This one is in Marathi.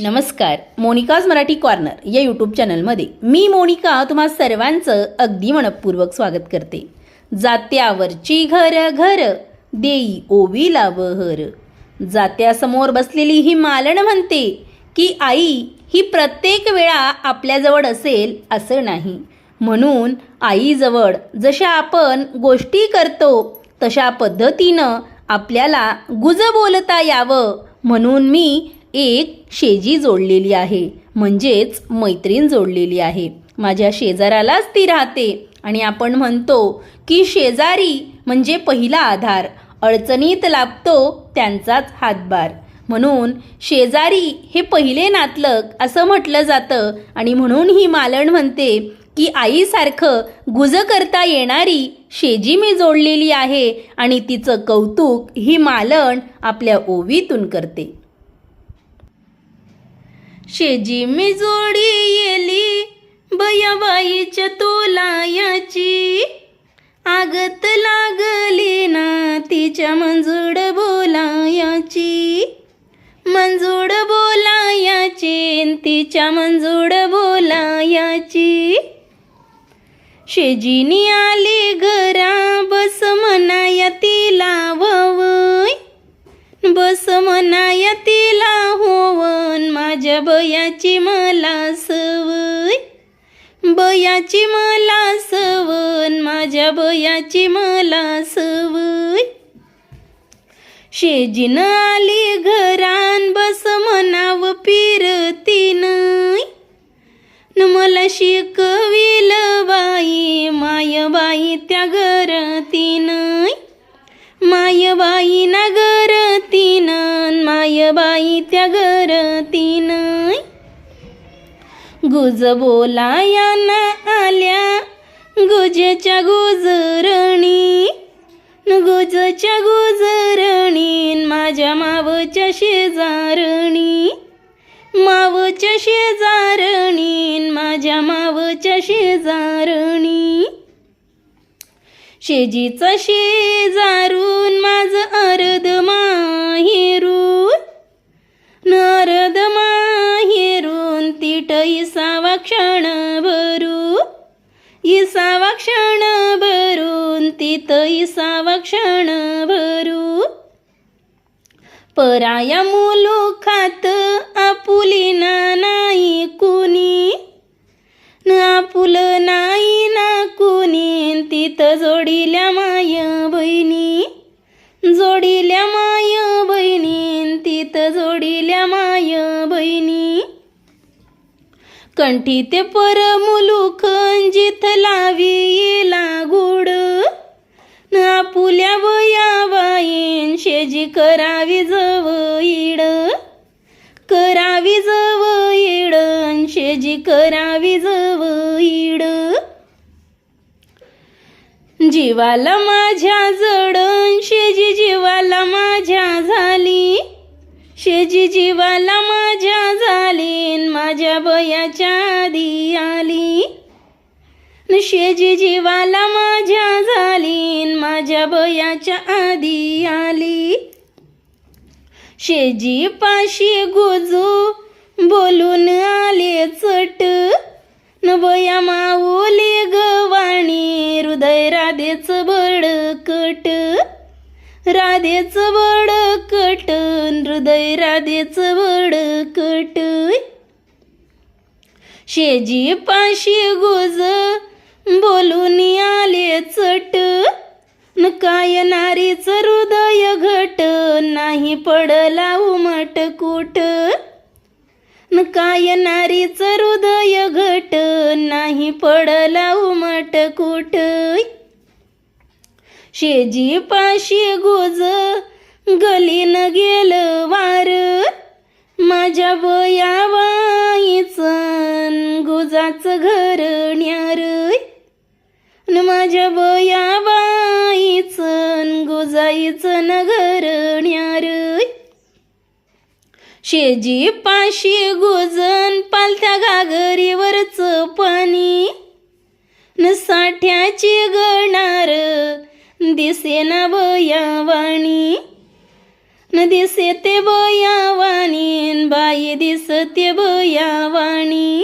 नमस्कार मोनिकाज मराठी कॉर्नर या यूट्यूब चॅनलमध्ये. मी मोनिका तुम्हा सर्वांचं अगदी मनपूर्वक स्वागत करते. जात्यावरची घर घर देई ओवीला बहर जात्यासमोर बसलेली ही मालण म्हणते की आई ही प्रत्येक वेळा आपल्याजवळ असेल असं नाही. म्हणून आईजवळ जशा आपण गोष्टी करतो तशा पद्धतीनं आपल्याला गुज बोलता यावं. म्हणून मी एक शेजी जोडलेली आहे म्हणजेच मैत्रीण जोडलेली आहे. माझ्या शेजारालाच ती राहते आणि आपण म्हणतो की शेजारी म्हणजे पहिला आधार. अडचणीत लाभतो त्यांचाच हातभार. म्हणून शेजारी हे पहिले नातलग असं म्हटलं जातं आणि म्हणून ही मालण म्हणते की आईसारखं गुज करता येणारी शेजी मी जोडलेली आहे आणि तिचं कौतुक ही मालण आपल्या ओवीतून करते. शेजी मी जोडी येली बयाबाईच्या तोलायाची. आगत लागली ना तिच्या मंजूड बोलायाची. मंजूड बोलायाची तिच्या मंजूड बोलायाची. शेजीनी आली ग होवन बयाची मला सवय. बयाची मला सवन माझ्या बयाची मला सवय. शेजीन आली घरान बस म्हणाव फिरतीन. न मला शिकविल बाई मायबाई त्या घरातीन. मायबाई ना घरातीन मायबाई त्या घरातीन गुज बोलाया ना आल्या गुजेच्या गुजरणी. गुजच्या गुजरणी शेजीच शेजारून माझं अर्ध माहेरून नरद माहेरून तिट इसावा क्षण भरू इसावा क्षण भरून तित इसावा क्षण भरू पराया मुलुखात आपुलीना नाही कुणी ना आपुल ना माया बहिणी. कंठी ते पर मुलुख जिथ लावी येला गुड आपुल्या वया बाईन शेजी करावी जवईड करावी जव शेजी करावी जवईड जीवाला माझ्या जडण शेजी जीवाला माझ्या झाली. शेजी जीवाला माझ्या झाली माझ्या बयाच्या आधी आली. न शेजी जीवाला माझ्या झाली माझ्या बयाच्या आधी आली. शेजी पाशी गोजू बोलून आले चट. न बया माऊली गवाणी हृदय राधेच बडकट. राधेच वडकट हृदय राधेच वडकट. शेजी पाशी गोज बोलून आले चट. न काय नारीच हृदय घट नाही पडला उमट कुट. न काय नारीच हृदय शेजी पाशी गोज गलीन गेल वार. माझ्या बया बाईचं गुजाचं घर न्यार. न माझ्या बया बाईचं गुजाईचं न घर न्यार. शेजी पाशी गोजन पालथ्या घागरीवरच पाणी. न साठ्याची गणार दिसे ना बया वाणी न दिसते बयावाणी बाई दिसते बयावाणी.